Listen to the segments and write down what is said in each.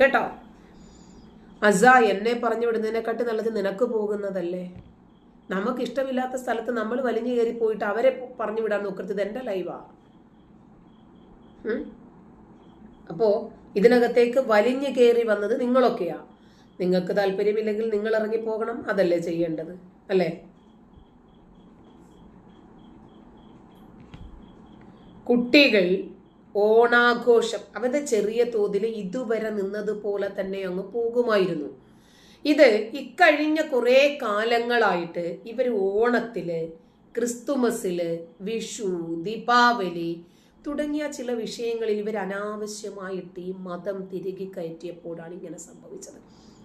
കേട്ടോ? അസ എന്നെ പറഞ്ഞു വിടുന്നതിനെക്കാട്ടി നല്ലത് നിനക്ക് പോകുന്നതല്ലേ? നമുക്ക് ഇഷ്ടമില്ലാത്ത സ്ഥലത്ത് നമ്മൾ വലിഞ്ഞു കയറി പോയിട്ട് അവരെ പറഞ്ഞു വിടാൻ നോക്കരുത്. ഇത് എന്റെ ലൈവാ. അപ്പോൾ അപ്പോ ഇതിനകത്തേക്ക് വലിഞ്ഞു കയറി വന്നത് നിങ്ങളൊക്കെയാ. നിങ്ങൾക്ക് താല്പര്യമില്ലെങ്കിൽ നിങ്ങൾ ഇറങ്ങി പോകണം. അതല്ലേ ചെയ്യേണ്ടത്. അല്ലേ? കുട്ടികൾ ഓണാഘോഷം. അവരുടെ ചെറിയ തോതിൽ ഇതുവരെ നിന്നതുപോലെ തന്നെ അങ്ങ് പോകുമായിരുന്നു. ഇത് ഇക്കഴിഞ്ഞ കുറേ കാലങ്ങളായിട്ട് ഇവർ ഓണത്തിൽ ക്രിസ്തുമസിൽ വിഷു ദീപാവലി തുടങ്ങിയ ചില വിഷയങ്ങളിൽ ഇവർ അനാവശ്യമായിട്ട് ഈ മതം തിരികെ കയറ്റിയപ്പോഴാണ് ഇങ്ങനെ സംഭവിച്ചത്.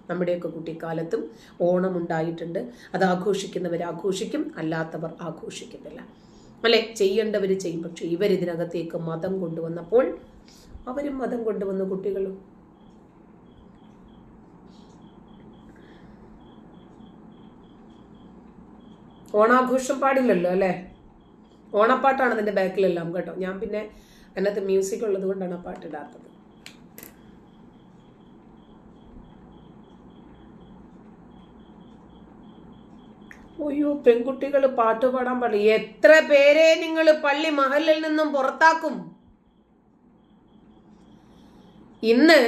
നമ്മുടെയൊക്കെ കുട്ടിക്കാലത്തും ഓണം ഉണ്ടായിട്ടുണ്ട്. അത് ആഘോഷിക്കുന്നവർ ആഘോഷിക്കും അല്ലാത്തവർ ആഘോഷിക്കുന്നില്ല അല്ലെ? ചെയ്യേണ്ടവർ ചെയ്യും. പക്ഷെ ഇവരിതിനകത്തേക്ക് മതം കൊണ്ടുവന്നപ്പോൾ അവരും മതം കൊണ്ടുവന്ന കുട്ടികളും. ഓണാഘോഷം പാടില്ലല്ലോ അല്ലേ? ഓണപ്പാട്ടാണ് അതിന്റെ ബാക്കിലെല്ലാം കേട്ടോ? ഞാൻ പിന്നെ അതിനകത്ത് മ്യൂസിക് ഉള്ളത് കൊണ്ടാണ് ആ പാട്ട് അയ്യോ പെൺകുട്ടികൾ പാട്ട് പാടാൻ പാടില്ല. എത്ര പേരെ നിങ്ങൾ പള്ളി മഹലിൽ നിന്നും പുറത്താക്കും? ഇന്ന്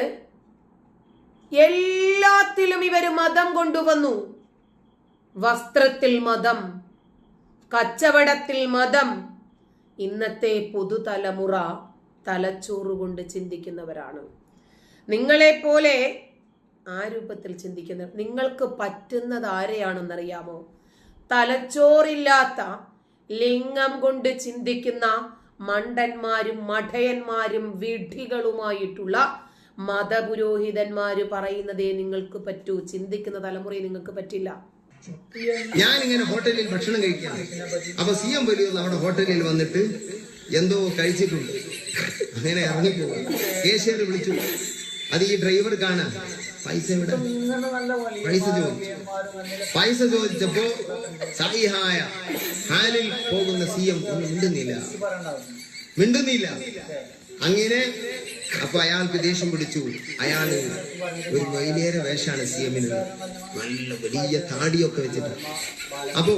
എല്ലാത്തിലും ഇവർ മതം കൊണ്ടുവന്നു. വസ്ത്രത്തിൽ മതം കച്ചവടത്തിൽ മതം. ഇന്നത്തെ പുതുതലമുറ തലച്ചോറ് കൊണ്ട് ചിന്തിക്കുന്നവരാണ്. നിങ്ങളെപ്പോലെ ആ രൂപത്തിൽ ചിന്തിക്കുന്ന നിങ്ങൾക്ക് പറ്റുന്നത് ആരെയാണെന്നറിയാമോ? തലച്ചോറില്ലാത്ത ലിംഗം കൊണ്ട് ചിന്തിക്കുന്ന മണ്ടന്മാരും മഠയന്മാരും വിഡ്ഢികളുമായിട്ടുള്ള മതപുരോഹിതന്മാര് പറയുന്നതേ നിങ്ങൾക്ക് പറ്റൂ. ചിന്തിക്കുന്ന തലമുറയെ നിങ്ങൾക്ക് പറ്റില്ല. ഞാൻ ഇങ്ങനെ ഹോട്ടലിൽ ഭക്ഷണം കഴിക്കാം അപ്പൊ സി എം വലിയ നമ്മുടെ ഹോട്ടലിൽ വന്നിട്ട് എന്തോ കഴിച്ചിട്ടുണ്ട്. അങ്ങനെ ഇറങ്ങിപ്പോകും കേശിയർ വിളിച്ചു. അത് ഈ ഡ്രൈവർ കാണാൻ. പൈസ എവിടെ? പൈസ ചോദിച്ചു. പൈസ ചോദിച്ചപ്പോ സായിഹായ ഹാലിൽ പോകുന്ന സി എം ഒന്നും മിണ്ടുന്നില്ല. മിണ്ടുന്നില്ല. അങ്ങനെ അപ്പൊ അയാൾക്ക് ദേഷ്യം പിടിച്ചു. അയാൾ ഒരു മൈലേറെ വേഷാണ് സി എമ്മിന്. നല്ല വലിയ താടിയൊക്കെ വെച്ചിട്ട്. അപ്പോ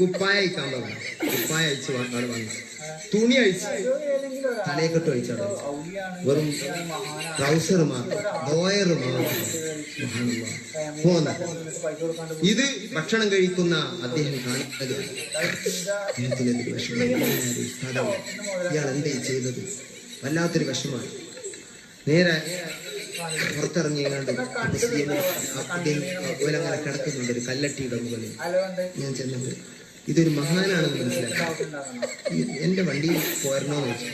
കുപ്പായ അയക്കാൻ പറഞ്ഞു. കുപ്പായ അയച്ച് വാങ്ങി തുണി അഴിച്ച്. തലയെക്കെട്ട് അഴിച്ചാണ് വെറും ട്രൗസർ മാത്രം പോന്ന. ഇത് ഭക്ഷണം കഴിക്കുന്ന അദ്ദേഹം കാണിക്കുന്നത് ഇയാൾ എന്തേ ചെയ്തത്? വല്ലാത്തൊരു വിഷമാണ് നേരെ പുറത്തിറങ്ങിയാണ്ട് അദ്ദേഹം ഓലങ്ങനെ കിടക്കുന്നുണ്ട് ഒരു കല്ലട്ടിയുടെ മുകളിൽ. ഞാൻ ചെന്നിട്ട് ഇതൊരു മഹാനാണെന്ന് മനസ്സിലാക്കി. എന്റെ വണ്ടിയിൽ പോരണോന്ന് വെച്ചു.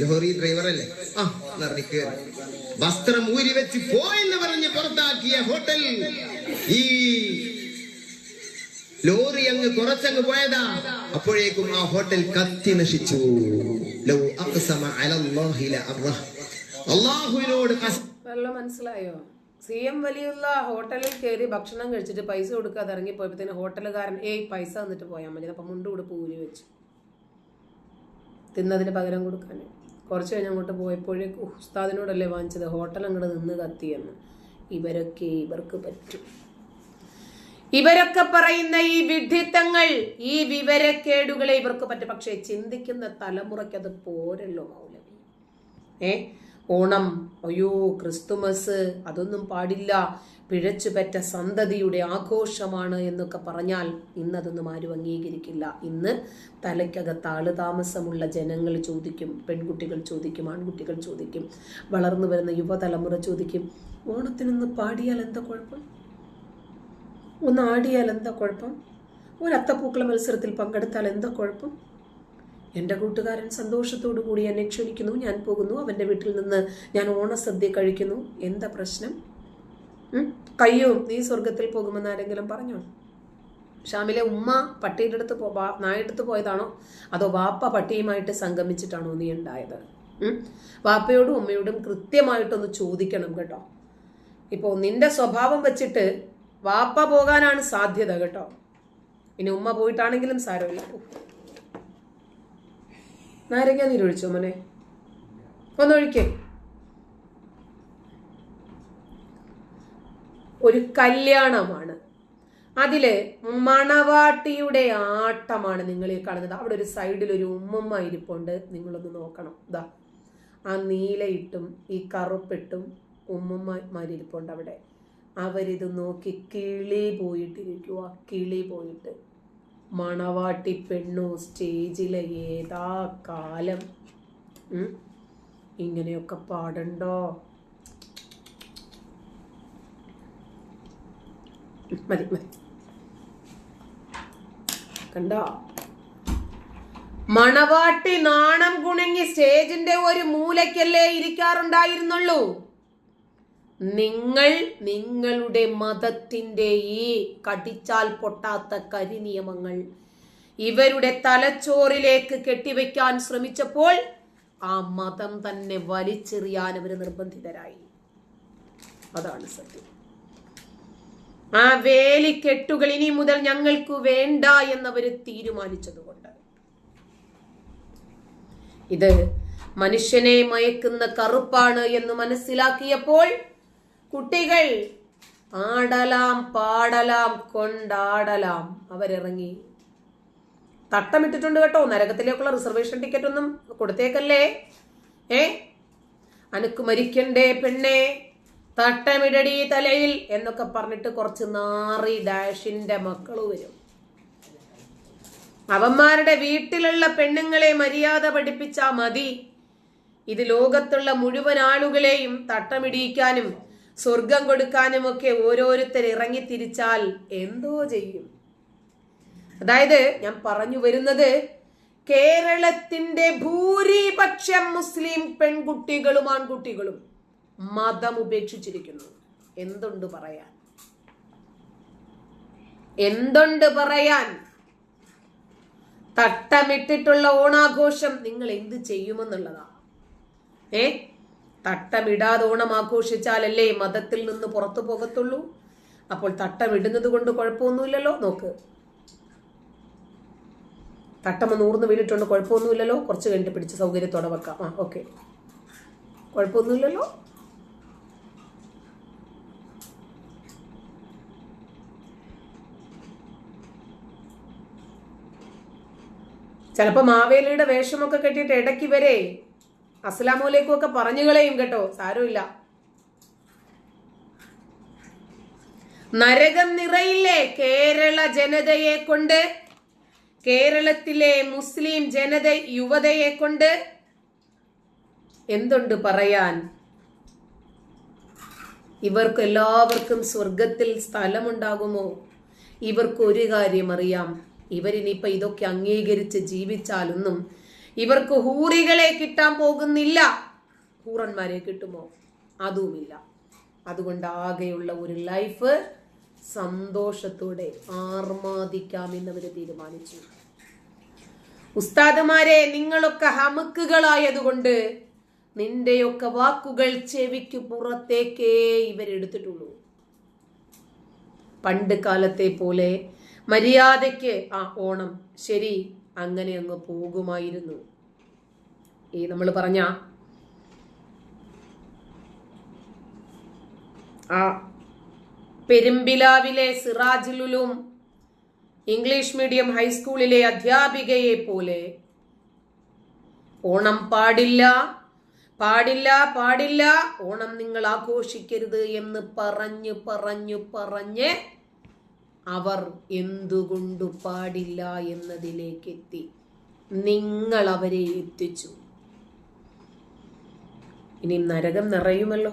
ലോറി ഡ്രൈവറല്ലേ ആ എന്നറിഞ്ഞ് വസ്ത്രം ഊരി വെച്ച് പോയെന്ന് പറഞ്ഞ് പുറത്താക്കിയ ഹോട്ടൽ. ഈ ലോറി അങ്ങ് കുറച്ചങ്ങ് പോയതാ. അപ്പോഴേക്കും ആ ഹോട്ടൽ കത്തി നശിച്ചു. അള്ളാഹുവിനോട് മനസ്സിലായോ? സി എം വലിയുള്ള ഹോട്ടലിൽ കയറി ഭക്ഷണം കഴിച്ചിട്ട് പൈസ കൊടുക്കാതെ ഇറങ്ങിപ്പോയപ്പോഴത്തേന് ഹോട്ടലുകാരൻ ഏയ് പൈസ തന്നിട്ട് പോയാൽ മതി. അപ്പം മുണ്ട് ഉടുപ്പ് ഊരി വെച്ചു. തിന്നതിന് പകരം കൊടുക്കാൻ. കുറച്ച് കഴിഞ്ഞ് അങ്ങോട്ട് പോയപ്പോഴേക്ക് ഉസ്താദിനോടല്ലേ വാങ്ങിച്ചത്? ഹോട്ടൽ അങ്ങോട്ട് നിന്ന് കത്തിയെന്ന് ഇവരൊക്കെ ഇവർക്ക് പറ്റും. ഇവരൊക്കെ പറയുന്ന ഈ വിഡിത്തങ്ങൾ ഈ വിവരക്കേടുകളെ ഇവർക്ക് പറ്റും. പക്ഷേ ചിന്തിക്കുന്ന തലമുറയ്ക്ക് അത് പോരല്ലോ മൗലവി. ഏ? ഓണം അയ്യോ ക്രിസ്തുമസ് അതൊന്നും പാടില്ല. പിഴച്ചു പറ്റ സന്തതിയുടെ ആഘോഷമാണ് എന്നൊക്കെ പറഞ്ഞാൽ ഇന്നതൊന്നും ആരും അംഗീകരിക്കില്ല. ഇന്ന് തലയ്ക്കകത്ത് ആളുതാമസമുള്ള ജനങ്ങൾ ചോദിക്കും പെൺകുട്ടികൾ ചോദിക്കും ആൺകുട്ടികൾ ചോദിക്കും വളർന്നു വരുന്ന യുവതലമുറ ചോദിക്കും ഓണത്തിനൊന്ന് പാടിയാൽ എന്താ കുഴപ്പം? ഒന്ന് ആടിയാൽ എന്താ കുഴപ്പം? ഒരു അത്തപ്പൂക്കള മത്സരത്തിൽ പങ്കെടുത്താൽ എന്താ കുഴപ്പം? എന്റെ കൂട്ടുകാരൻ സന്തോഷത്തോടു കൂടി എന്നെ ക്ഷണിക്കുന്നു. ഞാൻ പോകുന്നു. അവന്റെ വീട്ടിൽ നിന്ന് ഞാൻ ഓണസദ്യ കഴിക്കുന്നു. എന്താ പ്രശ്നം? കയ്യോ? നീ സ്വർഗത്തിൽ പോകുമെന്ന് ആരെങ്കിലും പറഞ്ഞോ? ഷാമിലെ ഉമ്മ പട്ടിയുടെ അടുത്ത് പോ നായടുത്ത് പോയതാണോ? അതോ വാപ്പ പട്ടിയുമായിട്ട് സംഗമിച്ചിട്ടാണോ നീ ഉണ്ടായത്? വാപ്പയോടും ഉമ്മയോടും കൃത്യമായിട്ടൊന്ന് ചോദിക്കണം കേട്ടോ. ഇപ്പോൾ നിന്റെ സ്വഭാവം വെച്ചിട്ട് വാപ്പ പോകാനാണ് സാധ്യത കേട്ടോ. ഇനി ഉമ്മ പോയിട്ടാണെങ്കിലും സാരമില്ല. നാരങ്ങ നീരൊഴിച്ചോ മോനെ? ഒന്നൊഴിക്കേ. ഒരു കല്യാണമാണ്. അതിൽ മണവാട്ടിയുടെ ആട്ടമാണ് നിങ്ങൾ ഈ കാണുന്നത്. അവിടെ ഒരു സൈഡിൽ ഒരു ഉമ്മമ്മ ഇരിപ്പുണ്ട്. നിങ്ങളൊന്ന് നോക്കണം. ഇതാ ആ നീലയിട്ടും ഈ കറുപ്പിട്ടും ഉമ്മമ്മമാരിപ്പുണ്ട് അവിടെ. അവരിത് നോക്കി കിളി പോയിട്ടിരിക്കുക കിളി പോയിട്ട്. മണവാട്ടി പെണ്ണു സ്റ്റേജിലെ ഏതാ കാലം? ഇങ്ങനെയൊക്കെ പാടണ്ടോ? മതി മതി. കണ്ടോ? മണവാട്ടി നാണം കുണങ്ങി സ്റ്റേജിന്റെ ഒരു മൂലയ്ക്കല്ലേ ഇരിക്കാറുണ്ടായിരുന്നുള്ളൂ? നിങ്ങൾ നിങ്ങളുടെ മതത്തിന്റെ ഈ കടിച്ചാൽ പൊട്ടാത്ത കരിനിയമങ്ങൾ ഇവരുടെ തലച്ചോറിലേക്ക് കെട്ടിവെക്കാൻ ശ്രമിച്ചപ്പോൾ ആ മതം തന്നെ വലിച്ചെറിയാൻ അവർ നിർബന്ധിതരായി. അതാണ് സത്യം. ആ വേലിക്കെട്ടുകൾ ഇനി മുതൽ ഞങ്ങൾക്ക് വേണ്ട എന്നവർ തീരുമാനിച്ചതുകൊണ്ട്. ഇത് മനുഷ്യനെ മയക്കുന്ന കറുപ്പാണ് എന്ന് മനസ്സിലാക്കിയപ്പോൾ കുട്ടികൾ ആടലാം പാടലാം കൊണ്ടാടലാം. അവരിറങ്ങി. തട്ടമിട്ടിട്ടുണ്ട് കേട്ടോ. നരകത്തിലേക്കുള്ള റിസർവേഷൻ ടിക്കറ്റ് ഒന്നും കൊടുത്തേക്കല്ലേ? ഏ? അനക്ക് മരിക്കണ്ടേ പെണ്ണേ? തട്ടമിടടി തലയിൽ എന്നൊക്കെ പറഞ്ഞിട്ട് കുറച്ച് നാറി ഡാഷിന്റെ മക്കൾ വരും. അവന്മാരുടെ വീട്ടിലുള്ള പെണ്ണുങ്ങളെ മര്യാദ പഠിപ്പിച്ചാ മതി. ഇത് ലോകത്തുള്ള മുഴുവൻ ആളുകളെയും തട്ടമിടിയിക്കാനും സ്വർഗം കൊടുക്കാനുമൊക്കെ ഓരോരുത്തർ ഇറങ്ങി തിരിച്ചാൽ എന്തോ ചെയ്യും. അതായത് ഞാൻ പറഞ്ഞു വരുന്നത് കേരളത്തിന്റെ ഭൂരിപക്ഷം മുസ്ലിം പെൺകുട്ടികളും ആൺകുട്ടികളും മതം ഉപേക്ഷിച്ചിരിക്കുന്നു. എന്തുണ്ട് പറയാൻ? എന്തുണ്ട് പറയാൻ? തട്ടമിട്ടിട്ടുള്ള ഓണാഘോഷം നിങ്ങൾ എന്ത് ചെയ്യുമെന്നുള്ളതാ. ഏ? തട്ടമിടാതെ ഓണം ആഘോഷിച്ചാലല്ലേ മതത്തിൽ നിന്ന് പുറത്തു പോകത്തുള്ളൂ? അപ്പോൾ തട്ടമിടുന്നത് കൊണ്ട് കുഴപ്പമൊന്നുമില്ലല്ലോ? നോക്ക്. തട്ടമ നൂർന്ന് വീണിട്ടുണ്ട് കുഴപ്പമൊന്നുമില്ലല്ലോ? കുറച്ച് കഴിഞ്ഞിട്ട് പിടിച്ച് സൗകര്യത്തോടെ വെക്കാം. ആ ഓക്കെ. കുഴപ്പമൊന്നുമില്ലല്ലോ? ചിലപ്പോ മാവേലിയുടെ വേഷമൊക്കെ കെട്ടിയിട്ട് ഇടയ്ക്ക് വരെ അസ്സലാമലൈക്കും ഒക്കെ പറഞ്ഞു കളയും കേട്ടോ സാരമില്ല. നരകം നിറയില്ലേ കേരള ജനതയെ കൊണ്ട്? കേരളത്തിലെ മുസ്ലിം ജനത യുവതയെ കൊണ്ട്? എന്തുണ്ട് പറയാൻ? ഇവർക്ക് എല്ലാവർക്കും സ്വർഗത്തിൽ സ്ഥലമുണ്ടാകുമോ? ഇവർക്ക് ഒരു കാര്യം അറിയാം. ഇവരിനിപ്പ ഇതൊക്കെ അംഗീകരിച്ച് ജീവിച്ചാലൊന്നും ഇവർക്ക് ഹൂറികളെ കിട്ടാൻ പോകുന്നില്ല. ഹൂറന്മാരെ കിട്ടുമോ? അതുമില്ല. അതുകൊണ്ട് ആകെയുള്ള ഒരു ലൈഫ് സന്തോഷത്തോടെ ആർമാദിക്കാമെന്ന് അവർ തീരുമാനിച്ചു. ഉസ്താദുമാരെ നിങ്ങളൊക്കെ ഹമുക്കുകളായതുകൊണ്ട് നിന്റെയൊക്കെ വാക്കുകൾ ചെവിക്ക് പുറത്തേക്കേ ഇവരെടുത്തിട്ടുള്ളൂ. പണ്ട് കാലത്തെ പോലെ മര്യാദയ്ക്ക് ആ ഓണം ശരി അങ്ങനെ അങ്ങ് പോകുമായിരുന്നു. ഈ നമ്മൾ പറഞ്ഞ ആ പെരുമ്പിലാവിലെ സിറാജുലുലും ഇംഗ്ലീഷ് മീഡിയം ഹൈസ്കൂളിലെ അധ്യാപികയെ പോലെ ഓണം പാടില്ല പാടില്ല പാടില്ല ഓണം നിങ്ങൾ ആഘോഷിക്കരുത് എന്ന് പറഞ്ഞു പറഞ്ഞു പറഞ്ഞ് അവർ എന്തുകൊണ്ടു പാടില്ല എന്നതിലേക്ക് എത്തി നിങ്ങൾ അവരെ എത്തിച്ചു. ഇനി നരകം നിറയുമല്ലോ.